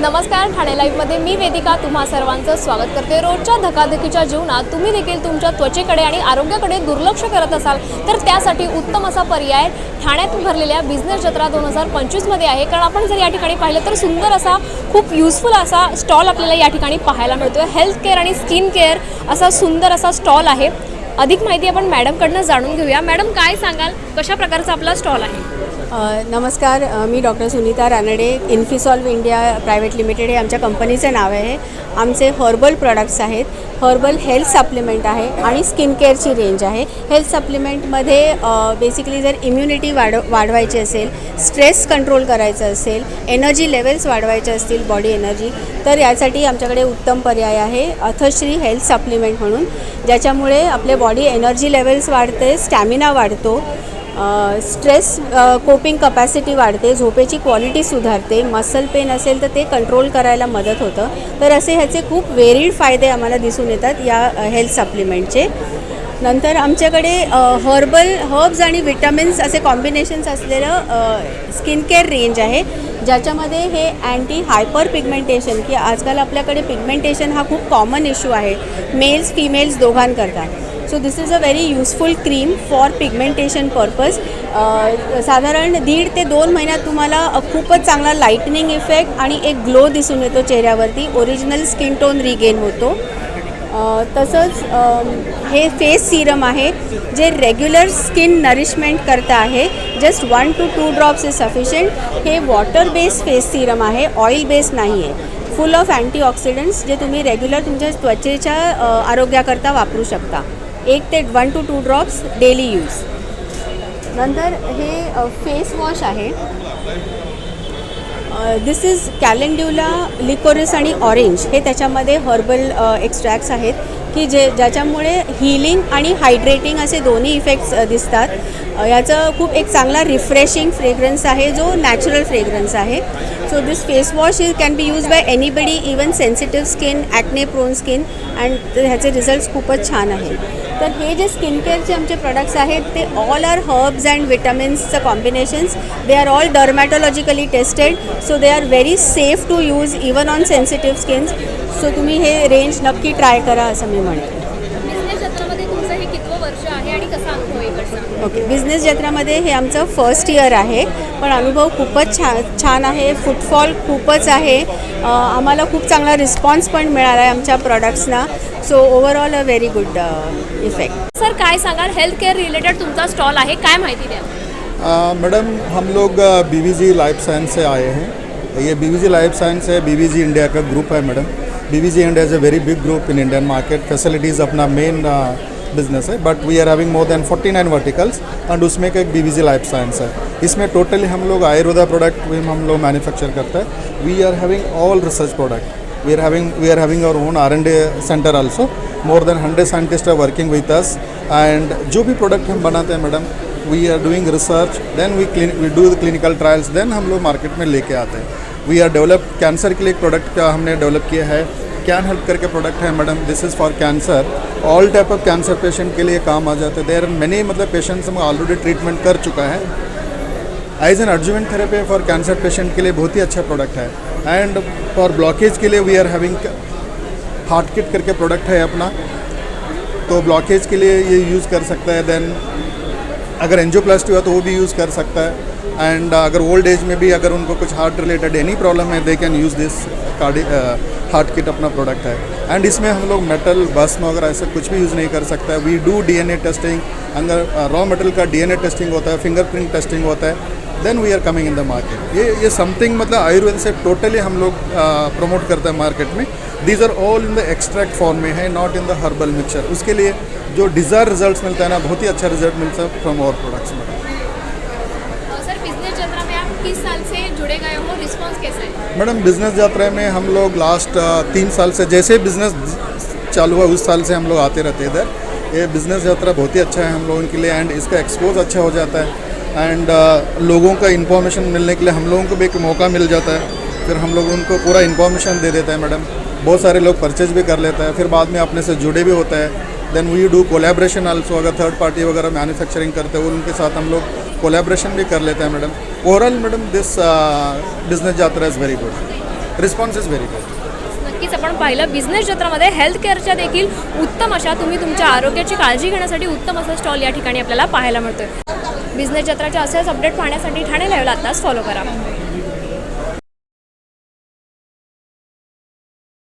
नमस्कार ठाणे लाईव्हमध्ये मी वेदिका. तुम्हा सर्वांचं स्वागत करते. रोजच्या धकाधकीच्या जीवनात तुम्ही देखील तुमच्या त्वचेकडे आणि आरोग्याकडे दुर्लक्ष करत असाल तर त्यासाठी उत्तम असा पर्याय ठाण्यात भरलेल्या बिझनेस जत्रा दोन हजार पंचवीसमध्ये आहे. कारण आपण जर या ठिकाणी पाहिलं तर सुंदर असा खूप युजफुल असा स्टॉल आपल्याला या ठिकाणी पाहायला मिळतो हेल्थ केअर आणि स्किन केअर असा सुंदर असा स्टॉल आहे. अधिक माहिती आपण मॅडमकडनं जाणून घेऊया. मॅडम काय सांगाल? कशा प्रकारचा आपला स्टॉल आहे? नमस्कार मी doctor Sunita Ranade Infisolv India private limited हे आमच्या कंपनीचं नाव आहे. आमचे हर्बल प्रॉडक्ट्स आहेत. हर्बल हेल्थ सप्लिमेंट आहे आणि स्किन केअरची रेंज आहे. हेल्थ सप्लिमेंटमध्ये बेसिकली जर इम्युनिटी वाढ वाढवायची असेल स्ट्रेस कंट्रोल करायचं असेल एनर्जी लेवल्स वाढवायचे असतील बॉडी एनर्जी तर यासाठी आमच्याकडे उत्तम पर्याय आहे अथश्री हेल्थ सप्लिमेंट म्हणून ज्याच्यामुळे आपले बॉडी एनर्जी लेवल्स वाढते स्टॅमिना वाढतो स्ट्रेस कोपिंग कपॅसिटी वाढते झोपेची क्वालिटी सुधारते मसल पेन असेल तर ते कंट्रोल करायला मदत होतं. तर असे ह्याचे खूप वेरीड फायदे आम्हाला दिसून येतात या हेल्थ सप्लिमेंटचे नंतर आमच्याकडे हर्बल हर्ब्स आणि विटामिन्स असे कॉम्बिनेशन्स असलेलं स्किन केअर रेंज आहे. ज्याच्यामध्ये हे अँटी हायपर पिगमेंटेशन की आजकाल आपल्याकडे पिगमेंटेशन हा खूप कॉमन इश्यू आहे. Males females दोघांकरता. So this is a very useful cream for pigmentation purpose साधारण दीड ते दोन महिन्यात तुम्हाला खूपच चांगला लाईटनिंग इफेक्ट आणि एक ग्लो दिसून येतो चेहऱ्यावरती. ओरिजिनल स्किन टोन रिगेन होतो. तसंच हे फेस सिरम आहे जे रेग्युलर स्किन नरिशमेंट करता आहे. Just one two two drops is sufficient हे वॉटर बेस्ड फेस सिरम आहे ऑइल बेस्ड नाही आहे फुल ऑफ अँटीऑक्सिडंट्स जे तुम्ही रेग्युलर तुमच्या त्वचेच्या आरोग्याकरता वापरू शकता. एक ते one two two drops daily use नंतर हे फेस वॉश आहे. दिस इज कॅलेंड्युला लिकोरिस आणि ऑरेंज हे त्याच्यामध्ये हर्बल एक्स्ट्रॅक्ट्स आहेत की जे ज्याच्यामुळे हिलिंग आणि हायड्रेटिंग असे दोन्ही इफेक्ट्स दिसतात. याचं खूप एक चांगला रिफ्रेशिंग फ्रेग्रन्स आहे जो नॅचरल फ्रेग्रन्स आहे. So this face wash is can be use by anybody even sensitive skin acne prone skin and ह्याचे रिझल्ट्स खूपच छान आहेत. तर हे जे स्किन केअरचे आमचे प्रोडक्ट्स आहेत ते all are herbs and विटामिन्सचं combinations they are all dermatologically tested so they are very safe to use even on sensitive skins so तुम्ही हे रेंज नक्की ट्राय करा असं मी म्हणते बिझनेस जत्रामध्ये तुमचं हे कितवं वर्ष आहे आणि कसा अनुभव आहे इकडचा ओके. बिझनेस जत्रामध्ये हे आमचं फर्स्ट इयर आहे. पण अनुभव खूपच छान छान आहे. फुटफॉल खूपच आहे. आम्हाला खूप चांगला रिस्पॉन्स पण मिळाला आहे आमच्या प्रॉडक्ट्सना so overall a very good effect sir काय सांगाल? हेल्थ केअर रिलेटेड तुमचा स्टॉल आहे. काय माहिती द्या? मैडम हम लोग बीवीजी लाइफ साइंस से आए हैं. ये बीवीजी लाइफ साइंस है. बीवीजी इंडिया का ग्रुप है madam BVG India is a very big group in Indian market facilities Apna main business है but we are having more than 49 verticals and उसमें का एक बीवीजी लाइफ साइंस है। इसमें totally हम लोग आयुर्वेदा प्रोडक्ट भी हम लोग मैन्युफैक्चर करते हैं। We are having all research product we are having, we are having our own R&D centre also. More than 100 scientists are working with us. And जो भी product हम बनाते हैं madam we are doing research then we we do the clinical trials then हम लोग market में लेके आते हैं। वी आर डेवलप कैंसर के लिए एक प्रोडक्ट का हमने डेवलप किया है। कैन हेल्प करके प्रोडक्ट है madam this is for cancer all type of cancer patient के लिए काम आ जाते हैं. देर मैनी मतलब पेशेंट्स हम ऑलरेडी ट्रीटमेंट कर चुका है. As an augment therapy for cancer patient के लिए बहुत ही अच्छा प्रोडक्ट है. एंड फॉर ब्लॉकेज के लिए we are having heart kit करके प्रोडक्ट है अपना. तो ब्लॉकेज के लिए ये यूज़ कर सकता है. देन अगर एंजियोप्लास्टी हुआ तो वो भी यूज़ कर सकता है. एंड अगर ओल्ड एज में भी अगर उनको कुछ हार्ट रिलेटेड एनी प्रॉब्लम है they can use this cardi heart kit Apna product है। एंड इसमें हम लोग मेटल भस्म वगैरह ऐसा कुछ भी यूज़ नहीं कर सकता। है वी डू डीएनए टेस्टिंग अगर रॉ मेटल का डीएनए टेस्टिंग होता है फिंगरप्रिंट टेस्टिंग होता है। Then we are coming in the market ये ये समथिंग मतलब आयुर्वेद से टोटली हम लोग प्रमोट करते हैं मार्केट में। These are all in the extract form में है not in the herbal mixture उसके लिए जो डिज़ायर रिज़ल्ट मिलता है ना, बहुत ही अच्छा रिज़ल्ट मिलता है फ्रॉम आवर प्रोडक्ट्स में। जत्रा में आप किस साल से जुड़े गए हो? रिस्पॉन्स कैसा है? मैडम बिज़नेस यात्रा में हम लोग लास्ट तीन साल से, जैसे बिज़नेस चालू हुआ, उस साल से हम लोग आते रहते इधर। ये बिज़नेस यात्रा बहुत ही अच्छा है हम लोगों के लिए एंड इसका एक्सपोज अच्छा हो जाता है। एंड लोगों का इन्फॉर्मेशन मिलने के लिए हम लोगों को भी एक मौका मिल जाता है। फिर हम लोग उनको पूरा इन्फॉर्मेशन दे देते हैं मैडम। बहुत सारे लोग परचेज भी कर लेते हैं। फिर बाद में अपने से जुड़े भी होते हैं। Then we do collaboration also अगर थर्ड पार्टी वगैरह मैन्युफैक्चरिंग करते हैं उनके साथ हम लोग कोलेब्रेशन भी कर लेते हैं madam overall madam this business यात्रा is very good response is very good नक्कीच आपण पाहिलं बिझनेस क्षेत्रामध्ये हेल्थ केअरच्या देखील उत्तम अशा तुम्ही तुमच्या आरोग्याची काळजी घेण्यासाठी उत्तम असा स्टॉल या ठिकाणी आपल्याला पाहायला मिळतोय. बिझनेस जत्राच्या असेच अपडेट पाहण्यासाठी ठाणे लाईव्हला आत्ताच फॉलो करा.